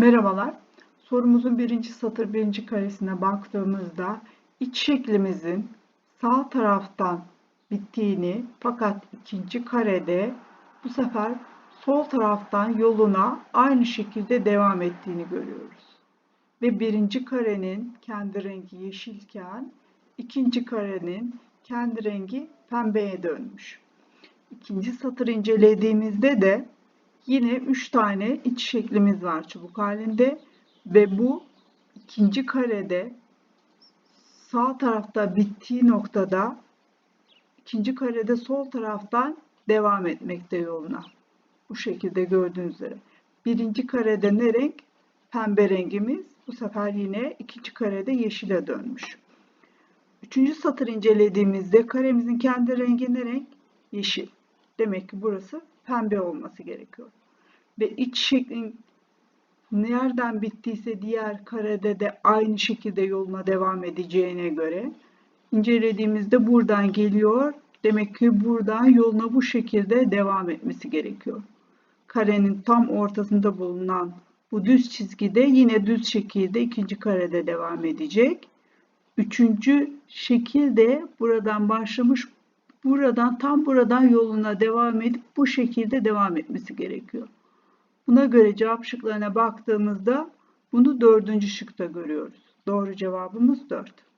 Merhabalar. Sorumuzun birinci satır birinci karesine baktığımızda iç şeklimizin sağ taraftan bittiğini fakat ikinci karede bu sefer sol taraftan yoluna aynı şekilde devam ettiğini görüyoruz. Ve birinci karenin kendi rengi yeşilken ikinci karenin kendi rengi pembeye dönmüş. İkinci satır incelediğimizde de Yine 3 tane iç şeklimiz var çubuk halinde ve bu ikinci karede sağ tarafta bittiği noktada ikinci karede sol taraftan devam etmekte yoluna. Bu şekilde gördüğünüz üzere. Birinci karede ne renk? Pembe rengimiz. Bu sefer yine ikinci karede yeşile dönmüş. Üçüncü satır incelediğimizde karemizin kendi rengi ne renk? Yeşil. Demek ki burası pembe olması gerekiyor. Ve iç şeklin nereden bittiyse diğer karede de aynı şekilde yoluna devam edeceğine göre incelediğimizde buradan geliyor. Demek ki buradan yoluna bu şekilde devam etmesi gerekiyor. Karenin tam ortasında bulunan bu düz çizgide yine düz şekilde ikinci karede devam edecek. Üçüncü şekilde buradan başlamış buradan tam buradan yoluna devam edip bu şekilde devam etmesi gerekiyor. Buna göre cevap şıklarına baktığımızda bunu dördüncü şıkta görüyoruz. Doğru cevabımız 4.